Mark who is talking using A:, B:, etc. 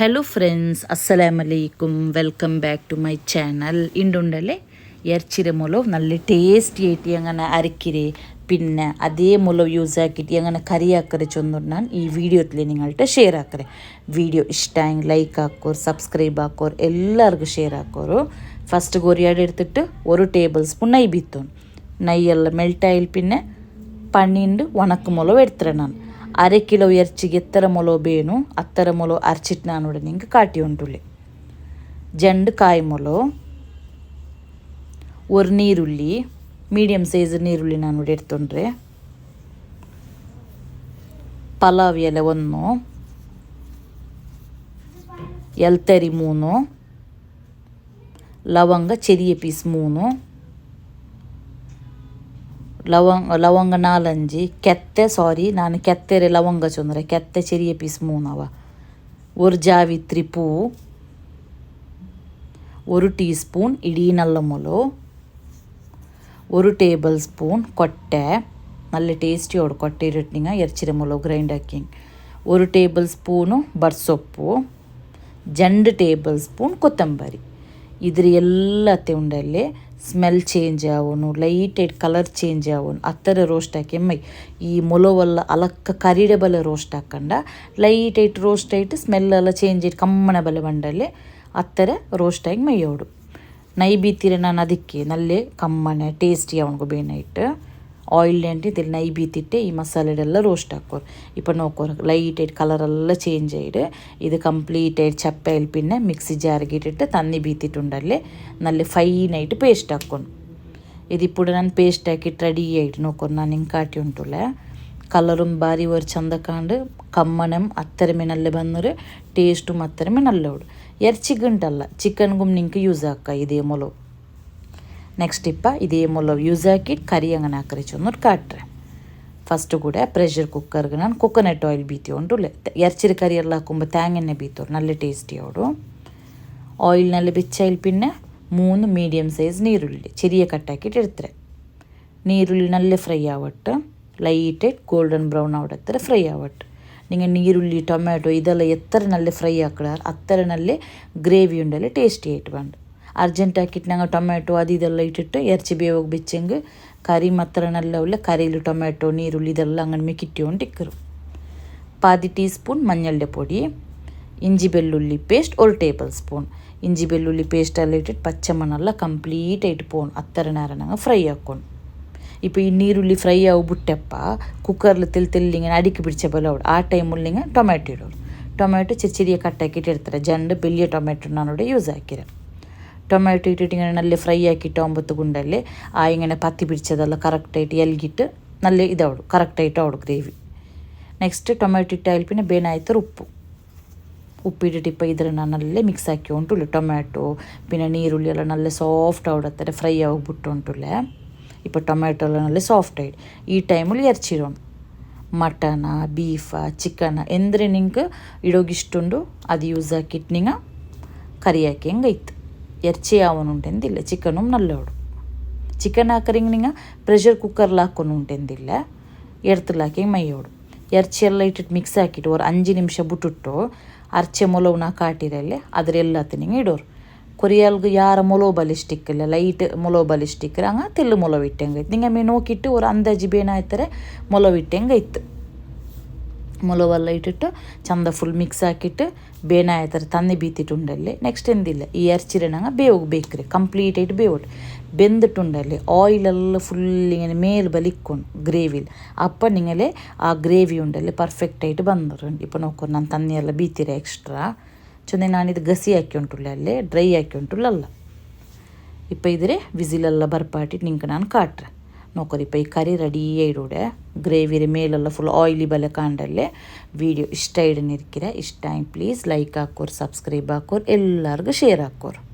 A: Hello friends അസ്സലാമലൈക്കും welcome back to my channel ഇണ്ടുണ്ടല്ലേ? ഇറച്ചിര മുളവ് നല്ല ടേസ്റ്റി ആയിട്ട് അങ്ങനെ അരക്കിരി. പിന്നെ അതേ മുളവ് യൂസ് ആക്കിയിട്ട് അങ്ങനെ കറി ആക്കറി ഈ വീഡിയോത്തിൽ നിങ്ങളുടെ ഷെയർ ആക്കറി. വീഡിയോ ഇഷ്ടമായി ലൈക്ക് ആക്കോർ സബ്സ്ക്രൈബ് ആക്കോർ എല്ലാവർക്കും ഷെയർ ആക്കോറു ഫസ്റ്റ് കൊറിയാട് എടുത്തിട്ട് ഒരു ടേബിൾ സ്പൂൺ നെയ് ബിത്തോൺ നെയ്യെല്ലാം മെൽട്ടായാൽ പിന്നെ പണ്ണിന്റെ ഉണക്കുമുളവ് എടുത്തിടണം. എടുത്തിട്ട് ನಾನು ಅರೆ ಕಿಲೋ ಎರ್ಚಿಗೆ ಎತ್ತರ ಮೊಲೋ ಬೇನು ಅತ್ತರ ಮೊಲೋ ಅರ್ಚಿಟ್ಟು ನಾನು ನಿಂಗೆ ಕಾಟಿ ಉಂಟುಳ್ಳಿ ಜಂಡು ಕಾಯಿ ಮೊಲೋ ஒரு ನೀರುಳ್ಳಿ ಮೀಡಿಯಮ್ ಸೈಜ್ ನೀರುಳ್ಳಿ ನಾನು ಎಡ್ತೊಂಡ್ರೆ ಪಲಾವ್ ಎಲೆ ಒಂದು ಎಲ್ತರಿ ಮೂನು ಲವಂಗ ಚೆರಿಯ ಪೀಸ್ ಮೂನು ಲವಂಗ ಲವಂಗ ನಾಲಂಜಿ ಕೆತ್ತೆ ಸಾರಿ ನಾನು ಕೆತ್ತೆರೆ ಲವಂಗ ಚೊಂದ್ರೆ ಕೆತ್ತೆ ಚೆರಿಯ ಪೀಸ್ ಮೂನವ ஒரு ஜாவித்ரி பூ ஒரு டீஸ்பூன் இடி நல்ல முளோ ஒரு டேபிள் ஸ்பூன் கொட்டை. நல்ல டேஸ்டியோட கொட்டை இருட்டிங்க எரிச்சிர முளோ கிரைண்ட் ஆக்கிங்க. ஒரு டேபிள் ஸ்பூனும் பர்சொப்பு ஜண்டு டேபிள் ஸ்பூன் கொத்தம்பரி. ಇದ್ರ ಎಲ್ಲ ಉಂಡಲ್ಲಿ ಸ್ಮೆಲ್ ಚೇಂಜ್ ಆವನು ಲೈಟೆಡ್ ಕಲರ್ ಚೇಂಜ್ ಆವನು. ಅತ್ತರ ರೋಸ್ಟ್ ಹಾಕಿ ಮೈ ಈ ಮೊಲವಲ್ಲ ಅಲಕ್ಕ ಕರಿಡೆ ರೋಸ್ಟ್ ಹಾಕಂಡ ಲೈಟ್ ಐಟ್ ರೋಸ್ಟ್ ಐಟ್ ಸ್ಮೆಲ್ ಎಲ್ಲ ಚೇಂಜ್ ಇಟ್ಟು ಕಮ್ಮನ ಬಲೆ ಬಂಡಲ್ಲಿ ಅತ್ತರ ರೋಸ್ಟ್ ಆಗಿ ಮೈಯೋಡು. ನೈ ಬೀತಿರ ನಾನು ಅದಕ್ಕೆ, ನಲ್ಲೇ ಕಮ್ಮನೆ ಟೇಸ್ಟಿ ಅವನಿಗೂ ಬೇನೈಟ್ ಆಯಿಲ್ ಆಯಿಲ್ನಲ್ಲಿ ಇದ್ರಲ್ಲಿ ನೈ ಬೀತಿಟ್ಟು ಈ ಮಸಾಲೆಡೆಲ್ಲ ರೋಸ್ಟ್ ಹಾಕೋರು ಇಪ್ಪ ನೋಕೋರು ലൈറ്റായിട്ട് കളറെല്ലാം ചേഞ്ച് ആയിട്ട് ഇത് കംപ്ലീറ്റ് ആയിട്ട് ചപ്പയിൽ പിന്നെ മിക്സി ജാറിക്കിട്ടിട്ട് തന്നി ബീത്തിട്ടുണ്ടല്ലേ നല്ല ഫൈനായിട്ട് പേസ്റ്റ് ആക്കണം ഇതിപ്പോൾ ನಾನು ಪೇಸ್ಟ್ ಹಾಕಿಟ್ಟು ರೆಡಿ ಆಯಿತು ನೋಕೋರು ನಾನು ಹಿಂಗೆ ಕಾಟಿ ಉಂಟುಲ್ಲ ಕಲರುಮ್ ಬಾರಿ ಒರ್ ಚಂದ ಕಂಡು ಕಮ್ಮನಂ ಅತ್ತರಮೆ ನಲ್ಲೆ ಬಂದರೆ ಟೇಸ್ಟು ಅತ್ತರಮೆ ನಲ್ಲೋಡು ಎರ್ ಚಿಕನ್ ಉಂಟಲ್ಲ ಚಿಕನ್ಗೂ ನಿಂಗೆ ಯೂಸ್ ಹಾಕ ಇದೇ ಮೊಲೋ നെക്സ്റ്റ് ಇಪ್ಪ ಇದೇ ಮೂಲ ಯೂಸ್ ಹಾಕಿಟ್ಟು ಕರಿ ಅಂಗನ ಹಾಕ್ರಿಚು ಅನ್ನೋರು ಕಾಟ್ರೆ ಫಸ್ಟು ಕೂಡ ಪ್ರೆಷರ್ ಕುಕ್ಕರ್ಗೆ ഓയിൽ ಕೊಕೊನಟ್ ಆಯಿಲ್ ಬೀತಿಯೋಂಡು ಎರ್ಚಿರಿ ಕರಿ ಎಲ್ಲ ಹಾಕೊಂಬ തേങ്ങ ബീത്തോട് നല്ല ടേസ്റ്റിയോടു ഓയിൽ നല്ല ബിച്ചയിൽ പിന്നെ മൂന്ന് മീഡിയം സൈസ് നീരുള്ളി ചെറിയ കട്ടാക്കിയിട്ട് എടുത്തരെ നീരുള്ളി നല്ല ഫ്രൈ ആവട്ട്. ലൈറ്റ് ഗോൾഡൻ ബ്രൗൺ ആവടത്തര ഫ്രൈ ആവട്ട്. നിങ്ങൾ നീരുള്ളി ടൊമാറ്റോ ഇതെല്ലാം എത്ര നല്ല ഫ്രൈ ആക്കുക അത്ര നല്ല ഗ്രേവി ഉണ്ടല്ലേ ടേസ്റ്റി ആയിട്ട് വേണ്ട ಅರ್ಜೆಂಟಾಗಿ ನಂಗೆ ಟೊಮ್ಯಾಟೊ ಅದು ಇದೆಲ್ಲ ಇಟ್ಟಿಟ್ಟು ಎರಚಿ ಬೇವಾಗ ಬೆಚ್ಚಂಗೆ ಕರಿ ಮತ್ತರನೆಲ್ಲ ಉಳ್ಳ ಕರಿಲು ಟೊಮ್ಯಾಟೊ ನೀರುಳ್ಳಿ ಇದೆಲ್ಲ ಅಂಗಡಿ ಮೇಲೆ ಕಿಟ್ಟಿಕೊಂಡು ಇಕ್ಕರು பாதி டீஸ்பூன் மஞ்சள் பொடி இஞ்சி வெள்ளுள்ளி பேஸ்ட் ஒரு டேபிள் ஸ்பூன் இஞ்சி வெள்ளுள்ளி பேஸ்ட் அல்லிட்டு பச்சை மணல்ல ಕಂಪ್ಲೀಟ್ ಐಟ್ ಪೋನ್ ಅತ್ತರ ನೇರ ನಂಗೆ ಫ್ರೈ ಹಾಕ್ಕೊಂಡು இப்போ நீருள்ளி ஃப்ரை ஆகிவிட்டப்பா குக்கரில் தெல் தெல்லிங்க அடிக்கு பிடிச்ச போல அவடு ஆ டைம் உள்ளிங்க டொமேட்டோ இடும் டொமேட்டோ சிறிய கட்டாக்கிட்டு எடுத்துறேன் ஜண்டு பெரிய டொமேட்டோ நானோட யூஸ் ஆக்கிறேன். ടൊമാറ്റോ ഇട്ടിട്ട് ഇങ്ങനെ നല്ല ഫ്രൈ ആക്കിയിട്ട് ഒമ്പത് കൊണ്ടല്ലേ ആ ഇങ്ങനെ പത്തി പിടിച്ചതെല്ലാം കറക്റ്റായിട്ട് എൽകിയിട്ട് നല്ല ഇതാവും കറക്റ്റായിട്ട് ആവും ഗ്രേവി നെക്സ്റ്റ് ടൊമാറ്റോ ഇട്ടായാൽ പിന്നെ ബേനായത്തർ ഉപ്പ്. ഉപ്പിട്ടിട്ട് ഇപ്പോൾ ഇതിലെണ്ണ നല്ല മിക്സ് ആക്കിക്കൊണ്ടുള്ളൂ ടൊമാറ്റോ പിന്നെ നീരുള്ളി എല്ലാം നല്ല സോഫ്റ്റ് ആവിടത്തരം ഫ്രൈ ആവുമ്പോട്ടുണ്ടല്ലേ ഇപ്പോൾ ടൊമാറ്റോ എല്ലാം നല്ല ആയി. ഈ ടൈമിൽ ഇറച്ചിടണം. മട്ടണ ബീഫ ചിക്കന എന്തിനു നിങ്ങൾക്ക് ഇടോക്കിഷ്ടുണ്ടോ അത് യൂസ് ആക്കിയിട്ട് നിങ്ങൾ കറിയാക്കിയും കഴിത്ത് ఎర్చేయావని ఉంటుంది ఇల్ల చికెను నల్లోడు ಚಿಕನ್ ಹಾಕರಿಂಗ್ ನಿಂಗೆ ಪ್ರೆಷರ್ ಕುಕ್ಕರ್ಲ ಹಾಕೊಂಡು ಉಂಟೆಂದಿಲ್ಲ ಎಡ್ತಲಾಕಿ ಮೈಯೋಡು ಎರ್ಚಿ ಎಲ್ಲ ಇಟ್ಟಿಟ್ಟು ಮಿಕ್ಸ್ ಹಾಕಿಟ್ಟು ಅವ್ರು ಅಂಜು ನಿಮಿಷ ಬಿಟ್ಟಿಟ್ಟು ಅರ್ಚೆ ಮೊಲೋವ್ನ ಕಾಟಿರಲ್ಲೇ ಅದರೆಲ್ಲ ತಿನ್ನಿಂಗೆ ಇಡೋರು ಕೊರಿಯಲ್ಗೆ ಯಾರ ಮೊಲೋ ಬಲಿಸ್ಟಿಕ್ ಇಲ್ಲ ಲೈಟ್ ಮೊಲೋ ಬಲಿಸ್ಟಿಕ್ ಹಂಗೆ ತೆಲ್ಲು ಮೊಲೋ ಇಟ್ಟಂಗೆ ಐತೆ ನಿಂಗೆ ಮೇ ನೋಕಿಟ್ಟು ಅವ್ರು ಅಂದಾಜು ಬೇನಾಯ್ತಾರೆ ಮೊಲೋ ಇಟ್ಟಂಗೆ ಇತ್ತು മുളവെല്ലാം ഇട്ടിട്ട് ಚಂದ ಫುಲ್ ಮಿಕ್ಸ್ ಹಾಕಿಟ್ಟು ಬೇನ ಆಯ್ತಾರೆ ತನ್ನಿ ಬೀತಿಟ್ಟುಂಡಲ್ಲಿ ನೆಕ್ಸ್ಟ್ ಎಂದಿಲ್ಲ ಈ ಅರ್ಚಿರಣಂಗ ಬೇವು ಬೇಕ್ರಿ ಕಂಪ್ಲೀಟ್ ಆಯಿತು ಬೇವು ಬೆಂದಿಟ್ಟುಂಡಲ್ಲಿ ಆಯಿಲೆಲ್ಲ ಫುಲ್ ಇಂಗೆ ಮೇಲ್ ಬಲಿಕ್ಕೊಂಡು ಗ್ರೇವಿಲ್ ಅಪ್ಪ ನಿಂಗಲೆ ಆ ಗ್ರೇವಿ ಉಂಡಲ್ಲಿ ಪರ್ಫೆಕ್ಟ್ ಆಯಿತು ಬಂದರು ಇಪ್ಪ ನೋಡ್ಕೊಂಡು ನನ್ನ ತನ್ನಿಯೆಲ್ಲ ಬೀತಿರ ಎಕ್ಸ್ಟ್ರಾ ಚೊಂದೆ ನಾನಿದು ಗಸಿ ಹಾಕಿ ಉಂಟುಲ್ಲ ಅಲ್ಲೇ ಡ್ರೈ ಹಾಕಿ ಉಂಟುಲ್ಲ ಅಲ್ಲ ಇಪ್ಪ ಇದ್ರೆ ವಿಸಿಲೆಲ್ಲ ಬರ್ಪಾಟಿ ನಿಂಗೆ ನಾನು ಕಾಟ್ರೆ ನೋಕರಿ ಪೈ ಕರಿ ರೆಡಿಯೇ ಇಡೋಡೆ ಗ್ರೇವಿರ ಮೇಲೆಲ್ಲ ಫುಲ್ ಆಯ್ಲಿ ಬಲೆ ಕಾಂಡಲ್ಲೇ ವಿಡಿಯೋ ಇಷ್ಟ ಇಡನಿರ್ಕಿರ ಇಷ್ಟ ಪ್ಲೀಸ್ ಲೈಕ್ ಹಾಕೋರು ಸಬ್ಸ್ಕ್ರೈಬ್ ಹಾಕೋರು ಎಲ್ಲರಿಗೂ ಶೇರ್ ಹಾಕೋರು